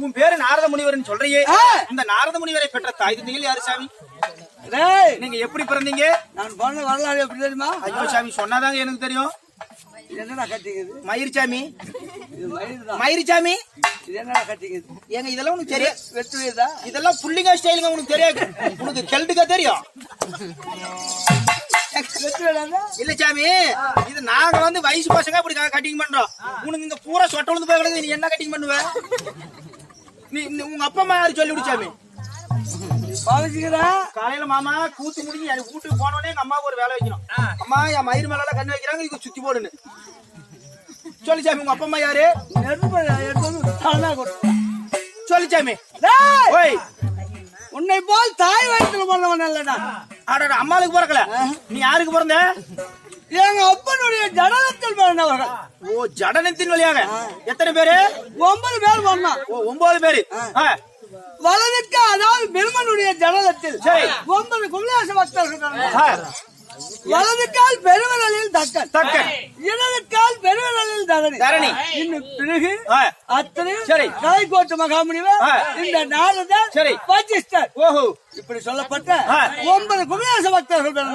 உன் பேரு நாரத முனிவர்னு சொல்றியே. ஆ. இந்த நாரத முனிவரை பெற்ற தாய் தந்தைகள் யாரு சாமி? நீங்க எப்படி பிறந்தீங்க? நான் பண்ண வரலாறு எப்படி தெரியுமா? ஐயோ சாமி சொன்னாதாங்க எனக்கு தெரியும். என்னடா கட்டிக்குது? மயிர் சாமி. இது மயில் தான் மயிர் சாமி. இது என்னடா கட்டிக்குது? ஏங்க இதெல்லாம் உனக்கு தெரியும் வெட்டு வீதா இதெல்லாம் புள்ளிங்க ஸ்டைலுங்க உனக்கு தெரியாது. உனக்கு கெல்டுக்கா தெரியும். இல்ல சாமி இது நாங்க வந்து வயசு பசங்க அப்படி கட்டிங் பண்றோம். உனக்கு இங்க பூரா சொட்ட விழுந்து போய் கிடக்குது. நீ என்ன கட்டிங் பண்ணுவ? நீ உங்க அப்பா அம்மா யாரு சொல்லி விடு சாமி பாவச்சிக்கிறா காலையில மாமா கூத்து முடிஞ்சு என் வீட்டுக்கு போனோடனே எங்க அம்மாவுக்கு ஒரு வேலை வைக்கணும். அம்மா என் மயிர் மேல கண்ணு வைக்கிறாங்க இதுக்கு சுத்தி போடுன்னு. சொல்லி சாமி உங்க அப்பா அம்மா யாரு? நெருப்பு எடுத்து வந்து தலைமை கொடு. சொல்லி சாமி. டேய்! ஓய். உன்னை போல் தாய் வயிற்றுல பண்ணவன் இல்லடா ஆடா அம்மாளுக்கு பிறக்கல. நீ யாருக்கு பிறந்த? எங்க அப்பனுடைய ஜடலத்தில் பிறந்தவர்கள். ஓ ஜடனத்தின் வழியாக. எத்தனை பேரு? ஒன்பது பேர் பண்ணான் ஓ ஒன்பது பேரு. வலதுக்கு அதாவது பெருமனுடைய ஜடலத்தில். சரி. ஒன்பது குல்லாச பக்தர்கள் வலது கால் பெருவிரலில் தக்கன். தக்கன். இடது கால் பெருவிரலில் தரணி. தரணி. இன்னும் பிறகு அத்தனை சரி. கலைக்கோட்டு மகாமுனிவர். இந்த நாரதர் சரி. வசிஷ்டர் ஓஹோ. இப்படி சொல்லப்பட்ட. ஒன்பது குல்லாச பக்தர்கள்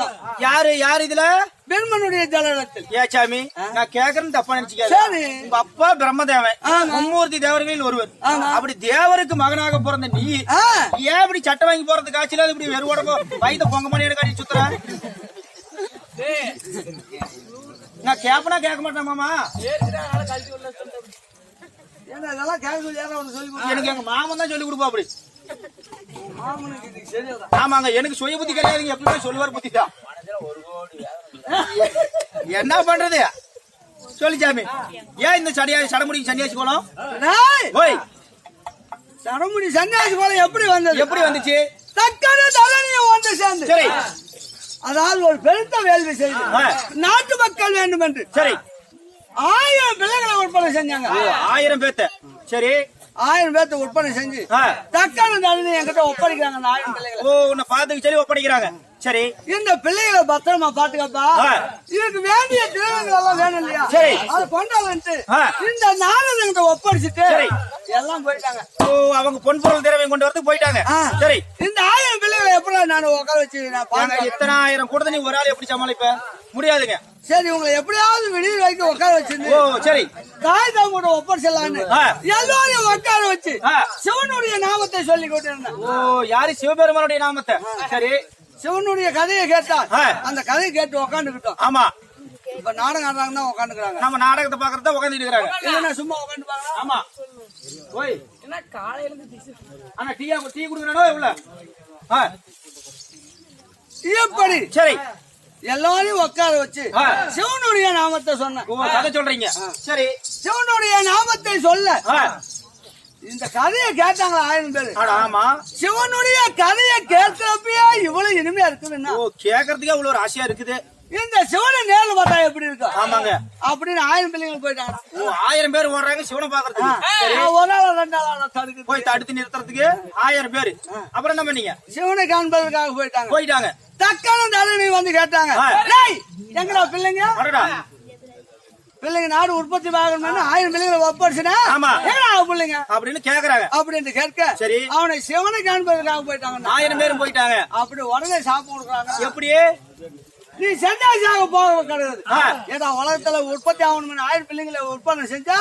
யாரு யாரு இதுல? பெருமனுடைய ஜலத்தில் ஏ சாமி நான் கேக்குறேன்னு தப்பா நினைச்சுக்காத சரி. உங்க அப்பா பிரம்மதேவன். மும்மூர்த்தி தேவர்களில் ஒருவர் ஆமா. அப்படி தேவருக்கு மகனாக பிறந்த நீ ஆ. ஏன் இப்படி சட்டை வாங்கி போறது காய்ச்சல இப்படி வெறுவோட வயித்த பொங்க மணி எடுக்காடி சுத்துற நான் கேப்பனா கேட்க மாட்டேன் மாமா. எனக்கு எங்க மாமன் தான் சொல்லி கொடுப்பா அப்படி. ஆமாங்க எனக்கு சுய புத்தி கிடையாதுங்க எப்பவுமே சொல்லுவார் புத்தி தான் என்ன பண்றது? சொல்லி சாமி. ஏன் இந்த சடியா சடமுடிக்கு சன்னியாசி கோலம் ஓய். சடமுடி சன்னியாசி கோலம் எப்படி வந்தது? எப்படி வந்துச்சு? தக்கன தரணியும் வந்து சேர்ந்து. சரி. அதாவது ஒரு பெருத்த வேள்வி செய்து. நாட்டு மக்கள் வேண்டும் என்று சரி. ஆயிரம் பிள்ளைகளை விற்பனை செஞ்சாங்க. ஆயிரம் பேத்த சரி. ஆயிரம் பேர்த்த விற்பனை செஞ்சு. தக்கான தரணி என்கிட்ட ஒப்படைக்கிறாங்க ஆயிரம் பிள்ளைகளை. ஓ உன்னை பாத்துக்கு சரி ஒப்படைக்கிறாங்க. சரி. இந்த பிள்ளைகளை பத்திரமா பாத்துக்கப்பா. இதுக்கு வேண்டிய திரவங்கள் எல்லாம் வேணும் இல்லையா சரி. அது கொண்டாந்து ஆ. இந்த நாரதங்கிட்ட ஒப்படைச்சிட்டு சரி. எல்லாம் போயிட்டாங்க. ஓ அவங்க பொன் பொருள் திரவியம் கொண்டு வரதுக்கு போயிட்டாங்க. சரி. இந்த ஆயிரம் பிள்ளைகளை எப்படி நான் உட்கார வச்சு இத்தனை ஆயிரம் கூட நீ ஒரு ஆள் எப்படி சமாளிப்ப? முடியாதுங்க. சரி உங்களை எப்படியாவது விடிய வரைக்கும் உட்கார வச்சிருந்து ஓ சரி. தாய் தான் கூட ஒப்படைச்சலான்னு. எல்லாரையும் உட்கார வச்சு. சிவனுடைய நாமத்தை சொல்லி கொண்டிருந்தேன். ஓ யாரு? சிவபெருமானுடைய நாமத்தை. சரி. சிவனுடைய கதையை கேட்டா ஆ. அந்த கதையை கேட்டு உட்காந்துக்கிட்டோம் ஆமா. இப்ப நாடகம் ஆடுறாங்கன்னா உட்காந்துக்கிறாங்க நம்ம நாடகத்தை பாக்குறத உட்காந்துட்டு இருக்காங்க இல்லைன்னா சும்மா உட்காந்து ஆமா. ஓய். அண்ணா டீயா டீ குடுக்கறனோ எவ்வளவு ஆ, எப்படி சரி. எல்லாரையும் உட்கார வச்சு. சிவனுடைய நாமத்தை சொன்னேன் ஓ கதை சொல்றீங்க. சரி. சிவனுடைய நாமத்தை சொல்ல. ஆ, இந்த கதையை கேட்டாங்களா ஆயிரம் பேரு? ஆமா. சிவனுடைய கதையை கேட்கிறப்பயே இவ்வளவு இனிமையா இருக்குதுன்னா ஓ கேக்குறதுக்கே அவ்வளவு ஒரு ஆசையா இருக்குது. இந்த சிவனை நேர்ல பார்த்தா எப்படி இருக்கும் ஆமாங்க. அப்படின்னு ஆயிரம் பிள்ளைங்க போயிட்டாங்க. ஓ ஆயிரம் பேர் ஓடுறாங்க சிவனை பாக்குறதுக்கு ஒரு நாள் ரெண்டு நாள் தடுக்குது போய் தடுத்து நிறுத்துறதுக்கு ஆயிரம் பேரு. அப்புறம் என்ன பண்ணீங்க? சிவனை காண்பதற்காக போயிட்டாங்க. போயிட்டாங்க. தக்கான தரணி வந்து கேட்டாங்க. எங்கடா பிள்ளைங்க? பிள்ளைங்க நாடு உற்பத்தி ஆகணும்னு ஆயிரம் பிள்ளைங்களை ஒப்படைச்சுனா ஆமா. பிள்ளைங்க? அப்படின்னு கேக்குறாங்க. அப்படின்னு கேட்க சரி. அவனை சிவனை காண்பதற்காக போயிட்டாங்க ஆயிரம் பேரும் போயிட்டாங்க. அப்படி உடனே சாப்பிட்டு கொடுக்குறாங்க. எப்படி நீ சன்னியாசியாக போக கிடையாது. ஏதா உலகத்துல உற்பத்தி ஆகணும்னு ஆயிரம் பிள்ளைங்களை உற்பத்தி செஞ்சா.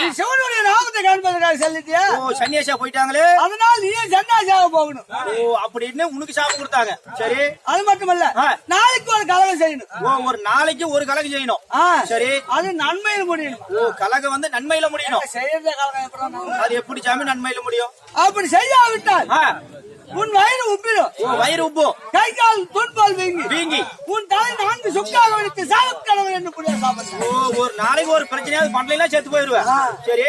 நீ சிவனுடைய நாமத்தை காண்பதற்காக செல்லிட்டியா? ஓ சன்னியாசியா போயிட்டாங்களே? அதனால நீயே சன்னியாசியாக போகணும். ஓ அப்படின்னு உனக்கு சாப்பிட்டு கொடுத்தாங்க. சரி. அது மட்டுமல்ல. நாளைக்கு ஒரு கலகம் செய்யணும். ஓ ஒரு நாளைக்கு ஒரு கலகம் செய்யணும். சரி. அது நன்மையில் முடியணும். ஓ கலகம் வந்து நன்மையில முடியணும். செய்யறத கலகம்? அது எப்படி சாமி நன்மையில முடியும்? அப்படி செய்யாவிட்டால் உன் வயிறு உப்பிடும். வயிறு உப்பும் கை கால் துன்பால் வீங்கி. வீங்கி. உன் தலை நான்கு சுக்காக வெடித்து சாலம் கடவுள் என்று புரிய சாப்பிட்டான் ஓ ஒரு நாளைக்கு ஒரு பிரச்சனையாவது பண்ணலாம் செத்து போயிருவேன். சரி.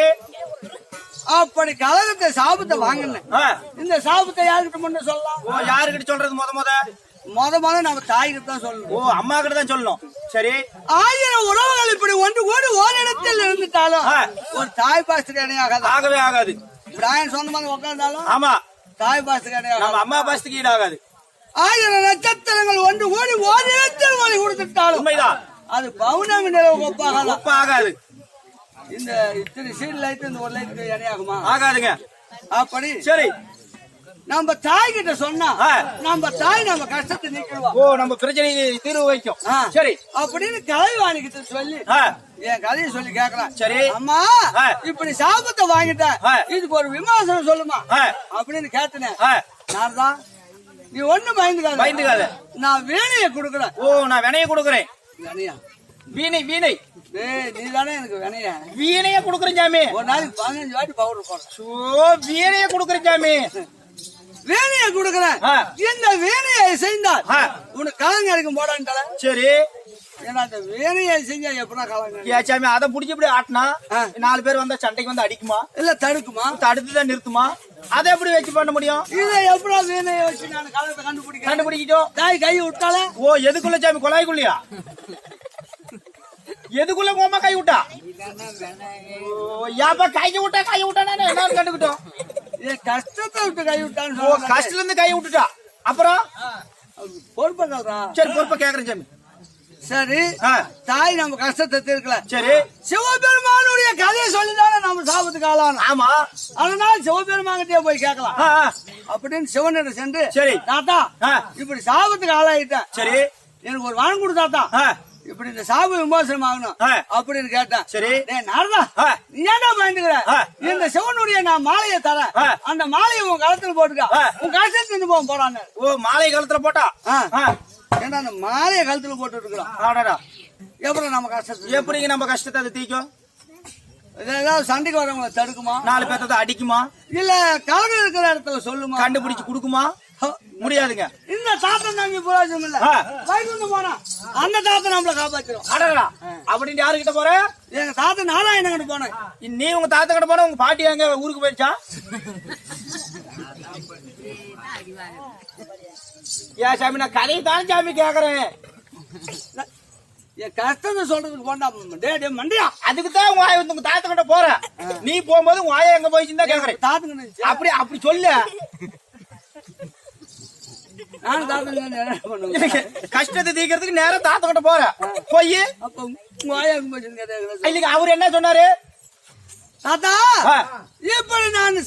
அப்படி கலகத்தை சாபத்தை வாங்கினேன். இந்த சாபத்தை யாருக்கிட்ட முன்ன சொல்லலாம்? யாருக்கிட்ட சொல்றது முத முத? முத முத நம்ம தாய்கிட்ட தான் சொல்லணும். ஓ அம்மா கிட்ட தான் சொல்லணும். சரி. ஆயிரம் உறவுகள் இப்படி ஒன்று கூடி ஓரிடத்தில் இருந்துட்டாலும். ஒரு தாய் பாசத்துக்கு இணையாகாது? ஆகவே ஆகாது. பிராயன் சொந்தமாக உட்கார்ந்தாலும் ஆமா. தாய் பாசத்துக்கு நம்ம அம்மா பாசத்துக்கு ஈடாகாது. ஆயிரம் நட்சத்திரங்கள் ஒன்று கூடி ஓரிடத்தில் ஒளி கொடுத்துட்டாலும் உண்மைதான். அது பௌர்ணமி நிலவு ஒப்பாகலாம் ஒப்ப ஆகாது இந்த இத்தனை சீட் லைட் இந்த ஒரு லைட் இணையாகுமா? ஆகாதுங்க. அப்படி சரி. நம்ம தாய் கிட்ட சொன்னா. நம்ம தாய் நம்ம கஷ்டத்தை நீக்கிடுவா ஓ நம்ம பிரச்சனைக்கு தீர்வு வைக்கும். சரி. அப்படின்னு கலைவாணி கிட்ட சொல்லி என் கதையை சொல்லி கேக்கலாம் சரி. அம்மா. இப்படி சாபத்தை வாங்கிட்டேன். இதுக்கு ஒரு விமர்சனம் சொல்லுமா. அப்படின்னு கேட்டனேன் ஆ, நான் தான் நீ ஒண்ணு பயந்துக்காத. பயந்துக்காத. நான் வேணைய கொடுக்குறேன். ஓ நான் வினைய கொடுக்குறேன். வேணையா வீணை வீணை. நீ தானே எனக்கு வேணைய வீணைய கொடுக்குறேன் சாமி. ஒரு நாளைக்கு பதினஞ்சு வாட்டி பவுடர் போடுறேன். சோ வீணைய கொடுக்குறேன் சாமி. வேணைய கொடுக்குறேன். இந்த வேணையை செய்தால். உனக்கு கலங்க இருக்கும் போடான்ட்டால சரி. ஏன்னா அந்த வேணையை செஞ்சா எப்படா கலங்க அதை புடிச்சு இப்படி ஆட்டினா. நாலு பேர் வந்தா சண்டைக்கு வந்து அடிக்குமா? இல்ல தடுக்குமா? தடுத்துதான் நிறுத்துமா? அதை எப்படி வச்சு பண்ண முடியும்? இதை எப்படா வேணையை வச்சு நான் கலத்தை கண்டுபிடிக்கிறேன்? கண்டுபிடிக்கிட்டோம். தாய் கை விட்டால? ஓ எதுக்குள்ள சாமி குழாய்க்குள்ளையா எதுக்குள்ள உங்க கை விட்டா? ஏப்பா கை விட்டா கை விட்டானே என்ன கண்டுக்கிட்டோம் கஷ்டத்தை விட்டு கை சொல்றாங்க. கஷ்டத்துல இருந்து கை விட்டுட்டா? அப்புறம்? பொறுப்பை சொல்றா சரி பொறுப்பா கேக்குறேன் சாமி சரி தாய் நம்ம கஷ்டத்தை தீர்க்கல. சரி. சிவபெருமானுடைய கதையை சொல்லிதானே நம்ம சாபத்துக்கு ஆளானோம். ஆமா. அதனால சிவபெருமான்கிட்டயே போய் கேட்கலாம். அப்படின்னு சிவனிடம் சென்று சரி. தாத்தா. இப்படி சாபத்துக்கு ஆளாயிட்டேன் சரி. எனக்கு ஒரு வரம் கொடு தாத்தா. இப்படி இந்த சாப விமோசனம் ஆகணும். அப்படின்னு கேட்டேன். சரி. நாரதா. நீ ஏன்டா பயந்துக்கிற. இந்த சிவனுடைய நான் மாலையை தரேன். அந்த மாலையை உன் கழுத்துல போட்டுக்க. உன் கஷ்டத்துக்கு போக போறான்னு. ஓ மாலை காலத்துல போட்டா? ஏன்னா அந்த மாலையை கழுத்துல போட்டு இருக்கிறோம் ஆடாடா எப்படி நம்ம கஷ்டத்துக்கு எப்படிங்க நம்ம கஷ்டத்தை அது தீக்கும் ஏதாவது சண்டைக்கு வரவங்களை தடுக்குமா? நாலு பேர்த்த அடிக்குமா? இல்ல கலகம் இருக்கிற இடத்துல சொல்லுமா? கண்டுபிடிச்சு கொடுக்குமா? முடியாதுங்க. இந்த தாத்தன் தம்பி புரோஜனம் இல்ல. வைகுண்டம் போனா அந்த தாத்தன் நம்மள காப்பாத்திரும். அடடா. அப்படின்னு யாருகிட்ட போற? எங்க தாத்தன் நாராயணங்கிட்ட போனேன்? நீ உங்க தாத்தா கிட்ட போன உங்க பாட்டி எங்க ஊருக்கு போயிடுச்சா? ஏன் சாமி நான் கதையை தான் சாமி கேக்குறேன். என் கஷ்டத்தை சொல்றதுக்கு போண்டா டே டே மண்டியா? அதுக்கு தான் உங்க ஆயா உங்க தாத்தா கிட்ட போற நீ போகும்போது உங்க ஆயா எங்க போயிடுச்சுன்னு தான் கேக்குறேன். தாத்துக்கு அப்படி அப்படி சொல்லு. நானும் என்ன பண்ணுவேன் கஷ்டத்தை தீக்கிறதுக்கு நேரம் தாத்தா கிட்ட போற போய் இல்லைங்க அவர் என்ன சொன்னாரு தாத்தா. இப்படி நான்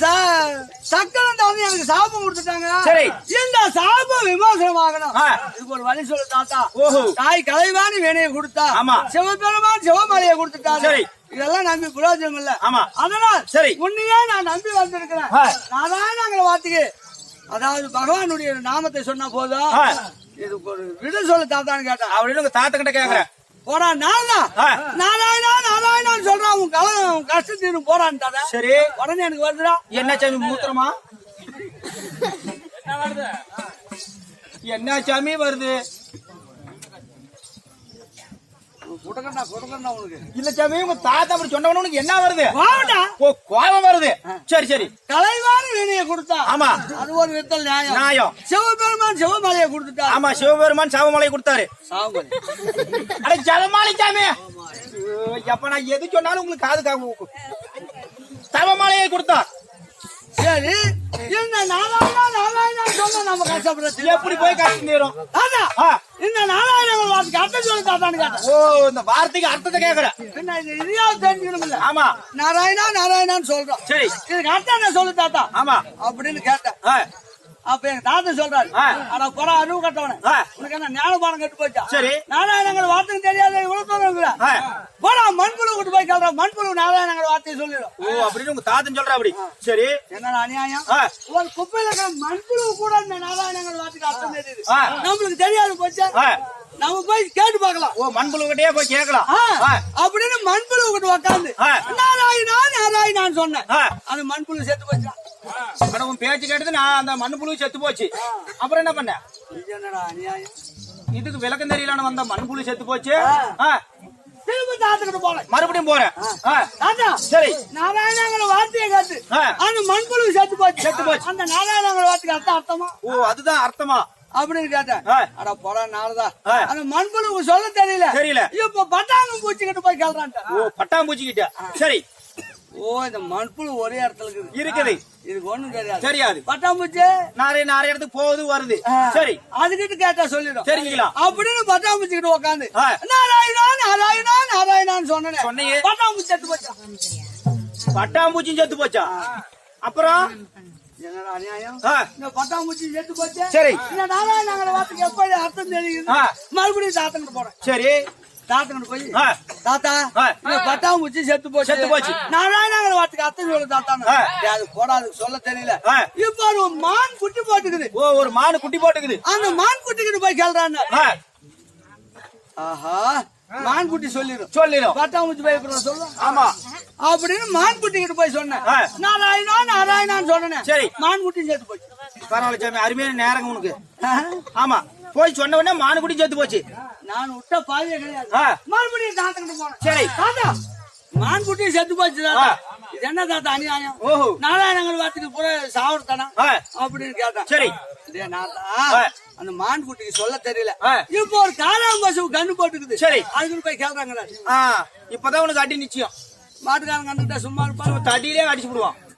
சக்கரம் தான் எனக்கு சாபம் கொடுத்துட்டாங்க சரி. இந்த சாபம் விமோசனம் ஆகணும். இதுக்கு ஒரு வழி சொல்லு தாத்தா தாய் கலைவாணி வேணையை கொடுத்தா ஆமா. சிவபெருமான் சிவமலையை கொடுத்துட்டாரு சரி. இதெல்லாம் நம்பி பிரயோஜனம் இல்ல ஆமா. அதனால் சரி. உன்னையே நான் நம்பி வந்திருக்கிறேன் ஆ. நாராயணங்கிற வார்த்தைக்கு அதாவது பகவானுடைய நாமத்தை சொன்ன போதும். இதுக்கு ஒரு விடு சொல்லு தாத்தான்னு கேட்டேன் அப்படின்னு உங்க தாத்தா கிட்ட கேக்குறேன் போடா நானா? ஆ. நாராயணா நாராயணான்னு சொல்றான் உன் கல உன் கஷ்டம் தீரும் போறான்னு தாத்தா. சரி. உடனே எனக்கு வருதுடா. என்ன சாமி மூத்திரமா? என்ன சாமி வருது? குடுக்கண்டா குடுக்கண்டா உனக்கு இல்ல சாமி உங்க தாத்தா அப்படி சொன்னவன உனக்கு என்ன வருது? கோபம் வருது. சரி சரி. கலைவாணி வீணையை கொடுத்தா. ஆமா. அது ஒரு வித்தல் நியாயம். நியாயம். சிவபெருமான் சிவமலையை கொடுத்துட்டா. ஆமா சிவபெருமான் சாவமலை கொடுத்தாரு. அட ஜலமாலை சாமி. எப்ப நான் எது சொன்னாலும் உங்களுக்கு காது காவு தவமாலையை கொடுத்தார் சரி. இந்த நாராயணா நாராயணா சொன்னா நம்ம கஷ்டப்படுறது. எப்படி போய் கஷ்டம். இந்த நாராயணங்கள் வார்த்தைக்கு அர்த்தம் சொல்லு தாத்தான்னு ஓ இந்த வார்த்தைக்கு அர்த்தத்தை கேக்குற. பின்ன இது இதையாவது ஆமா. நாராயணா நாராயணான்னு சொல்றோம். சரி. இதுக்கு அர்த்தம் என்ன சொல்லு தாத்தா ஆமா. அப்படின்னு கேட்டேன். அப்ப எங்க தாத்தா சொல்றாரு. ஆனா புற அறிவு கட்டவன. உனக்கு என்ன ஞானபானம் கட்டு போச்சா சரி. நாராயணங்கள் வார்த்தைக்கு தெரியாத இவ்வளவு தூரம். போடா மண்புழு கொண்டு போய் கேள்ற மண்புழு நாராயணங்கள் வார்த்தையை சொல்லிடும் ஓ அப்படின்னு உங்க தாத்தன் சொல்ற அப்படி சரி என்னடா அநியாயம். ஒரு குப்பையில மண்புழு கூட இந்த நாராயணங்கள் வார்த்தைக்கு அர்த்தம் தெரியுது. நம்மளுக்கு தெரியாது போச்சா. நம்ம போய் கேட்டு பார்க்கலாம் ஓ மண்புழுகிட்டே போய் கேட்கலாம். அப்படின்னு மண்புழு கிட்ட உட்காந்து. நாராயணா நாராயணான்னு சொன்னேன். அந்த மண்புழு செத்து போச்சா அட, உன் பேச்சு கேட்டது நான் அந்த மண்புழு செத்து போச்சு. அப்புறம் என்ன பண்ண? இதுக்கு விளக்கம் தெரியலன்னு வந்த மண்புழு செத்து போச்சு. மறுபடியும் போறேன். சரி. வார்த்தையை கேட்டு ஆ. அந்த மண்புழு செத்து போச்சு. செத்து போச்சு. அந்த நாராயணங்கிற வார்த்தைக்கு அர்த்தம் அர்த்தமா? ஓ அதுதான் அர்த்தமா. அப்படின்னு கேட்டேன். அட போடா நாளதா ஆ. அந்த மண்புழு சொல்ல தெரியல. தெரியல. இப்ப பட்டாங்கம் பூச்சிக்கிட்டு போய் கேள்றான்ட்ட. ஓ பட்டாம்பூச்சி கிட்ட சரி. ஓ இந்த மண்புழு ஒரே இடத்துல இருக்குது. இருக்குது. இதுக்கு ஒண்ணும் தெரியாது. தெரியாது பட்டாம்பூச்சி? நிறைய நிறைய இடத்துக்கு போகுது வருது. சரி. அதுகிட்ட கேட்டா சொல்லிடும். தெரிஞ்சுக்கலாம் அப்படின்னு பட்டாம்பூச்சி கிட்ட உட்காந்து. நாராயணா நாராயணா நாராயணான்னு சொன்னேன். சொன்னியே. பட்டாம்பூச்சி செத்து போச்சான் பட்டாம்பூச்சியும் செத்து போச்சா? அப்புறம்? என்னடா அநியாயம்? இந்த பட்டாம்பூச்சி செத்து போச்சு? சரி. இந்த நாராயணங்கிற வார்த்தைக்கு எப்படி அர்த்தம் தெரியுது. மறுபடியும் தாத்தங்கிட்டு போறேன். சரி. தாத்தங்கிட்டு போய் தாத்தா பட்டாம்பூச்சி செத்து போச்சு. செத்து போச்சு. நாராயணங்கிற வார்த்தைக்கு அர்த்தம் சொல்லு தாத்தா. அது போடாது சொல்ல தெரியல. இப்போ ஒரு மான் குட்டி போட்டுக்குது. ஓ ஒரு மானு குட்டி போட்டுக்குது. அந்த மான் குட்டிக்கிட்டு போய் கேள்றான்னு. ஆஹா மான் குட்டி சொல்லிடும் சொல்லிடும் பட்டாம்பூச்சி பயப்படுற சொல்லும். ஆமா. அப்படின்னு மான் குட்டி போய் சொன்னேன். நாராயணா நாராயணான்னு சொன்னேன். சரி. மான் குட்டி செத்து போச்சு. பரவாயில்ல சாமி அருமையான நேரங்க உனக்கு. ஆமா. போய் சொன்ன உடனே மானு குட்டி செத்து போச்சு. நான் விட்ட பாதியே கிடையாது. மறுபடியும் தாத்தாக்கிட்ட போனேன். சரி. தாத்தா மான் குட்டி செத்து போச்சு. இது என்ன தாத்தா அநியாயம்? ஓஹோ. நாராயணங்கள் வார்த்தைக்கு பூரா சாவர்த்தானா அப்படின்னு கேட்டான் சரி. அந்த மான் குட்டிக்கு சொல்ல தெரியல. இப்போ ஒரு காராம் பசு கண்ணு போட்டுக்குது. சரி. அதுக்குன்னு போய் கேள்றாங்களா ஆ. இப்பதான் உனக்கு அடி நிச்சயம். மாட்டுக்காரன் கண்டுட்டா சும்மா இருப்பாரு தடியிலே அடிச்சு விடுவான்.